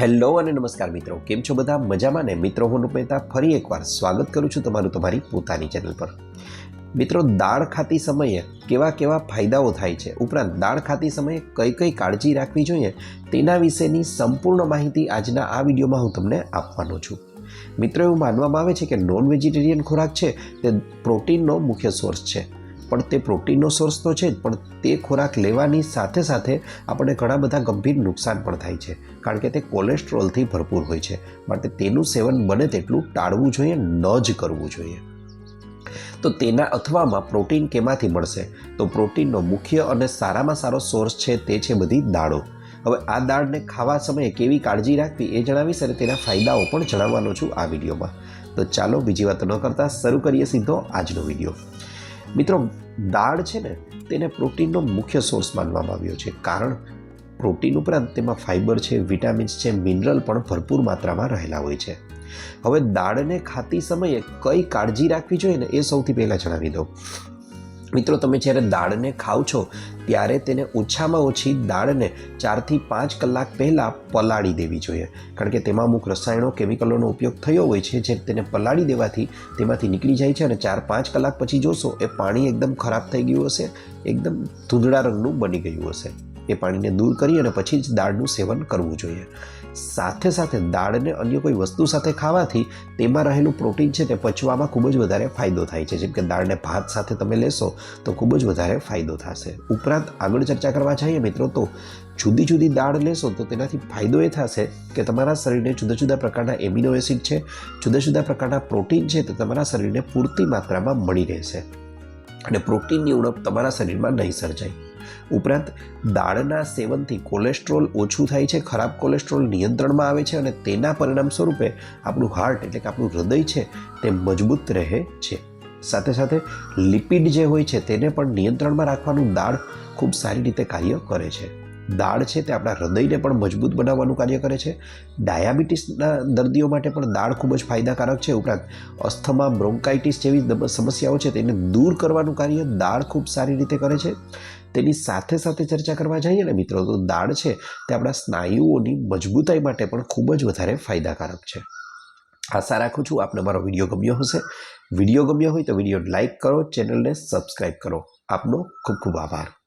Hello અને નમસ્કાર મિત્રો, કેમ છો બધા? મજામાં ને? મિત્રો, હું મહેતા ફરી એકવાર સ્વાગત કરું છું તમારું તમારી પોતાની ચેનલ પર. મિત્રો, દાળ ખાતી સમયે કેવા કેવા ફાયદાઓ થાય છે? ઉપરાંત, દાળ ખાતી સમયે કઈ કઈ કાળજી રાખવી જોઈએ? તેના વિશેની સંપૂર્ણ માહિતી આજના આ વિડીયોમાં હું તમને આપવાનો છું. મિત્રો, એવું માનવામાં આવે છે કે નોન વેજીટેરિયન ખોરાક છે તે પ્રોટીનનો મુખ્ય સોર્સ છે. પણ તે પ્રોટીનનો સોર્સ તો છે જ, પણ તે ખોરાક લેવાની સાથે સાથે આપણને ઘણા બધા ગંભીર નુકસાન પણ થાય છે. કારણ કે તે કોલેસ્ટ્રોલથી ભરપૂર હોય છે. માટે તેનું સેવન બને તેટલું ટાળવું જોઈએ, ન જ કરવું જોઈએ. તો તેના અથવામાં પ્રોટીન કેમાંથી મળશે? તો પ્રોટીનનો મુખ્ય અને સારામાં સારો સોર્સ છે તે છે બધી દાળો. હવે આ દાળને ખાવા સમયે કેવી કાળજી રાખવી એ જણાવીશ અને તેના ફાયદાઓ પણ જણાવવાનો છું આ વિડીયોમાં. તો ચાલો બીજી વાત ન કરતાં શરૂ કરીએ સીધો આજનો વીડિયો. મિત્રો, દાળ છે ને, તેને પ્રોટીનનો મુખ્ય સોર્સ માનવામાં આવ્યો છે. કારણ, પ્રોટીન ઉપરાંત તેમાં ફાઇબર છે, વિટામિન્સ છે, મિનરલ પણ ભરપૂર માત્રામાં રહેલા હોય છે. હવે દાળને ખાતી સમયે કઈ કાળજી રાખવી જોઈએ ને, એ સૌથી પહેલાં જણાવી દઉં. મિત્રો, તમે જ્યારે દાળને ખાઓ છો, ત્યારે તેને ઓછામાં ઓછી દાળને ચારથી પાંચ કલાક પહેલાં પલાળી દેવી જોઈએ. કારણ કે તેમાં અમુક રસાયણો કેમિકલોનો ઉપયોગ થયો હોય છે, જે તેને પલાળી દેવાથી તેમાંથી નીકળી જાય છે અને ચાર પાંચ કલાક પછી જોશો, એ પાણી એકદમ ખરાબ થઈ ગયું હશે, એકદમ ધૂંધળા રંગનું બની ગયું હશે. એ પાણીને દૂર કરી અને પછી જ દાળનું સેવન કરવું જોઈએ. સાથે સાથે દાળને અન્ય કોઈ વસ્તુ સાથે ખાવાથી તેમાં રહેલું પ્રોટીન છે તે પચવામાં ખૂબ જ વધારે ફાયદો થાય છે. જેમ કે દાળને ભાત સાથે તમે લેશો તો ખૂબ જ વધારે ફાયદો થશે. ઉપરાંત આગળ ચર્ચા કરવા જઈએ મિત્રો તો જુદી જુદી દાળ લેશો તો તેનાથી ફાયદો એ થશે કે તમારા શરીરને જુદા જુદા પ્રકારના એમિનો એસિડ છે, જુદા જુદા પ્રકારના પ્રોટીન છે તે તમારા શરીરને પૂરતી માત્રામાં મળી રહેશે. અને પ્રોટીનની ઉણપ તમારા શરીરમાં નહીં સર્જાય. ઉપરાંત દાળના સેવનથી કોલેસ્ટ્રોલ ઓછું થાય છે, ખરાબ કોલેસ્ટ્રોલ નિયંત્રણમાં આવે છે અને તેના પરિણામ સ્વરૂપે આપણું હાર્ટ એટલે કે આપણું હૃદય છે તે મજબૂત રહે છે. સાથે સાથે લિપિડ જે હોય છે તેને પણ નિયંત્રણમાં રાખવાનું દાળ ખૂબ સારી રીતે કાર્ય કરે છે. દાળ છે તે આપણા હૃદયને પણ મજબૂત બનાવવાનું કાર્ય કરે છે. ડાયાબિટીસના દર્દીઓ માટે પણ દાળ ખૂબ જ ફાયદાકારક છે. ઉપરાંત અસ્થમા, બ્રોન્કાઇટિસ જેવી સમસ્યાઓ છે તેને દૂર કરવાનું કાર્ય દાળ ખૂબ સારી રીતે કરે છે. તેની સાથે સાથે ચર્ચા કરવા જઈએ ને મિત્રો, તો દાળ છે તે આપણા સ્નાયુઓની મજબૂતાઈ માટે પણ ખૂબ જ વધારે ફાયદાકારક છે. આશા રાખું છું આપને મારો વીડિયો ગમ્યો હશે. વીડિયો ગમ્યો હોય તો વીડિયો લાઇક કરો, ચેનલને સબસ્ક્રાઈબ કરો. આપનો ખૂબ ખૂબ આભાર.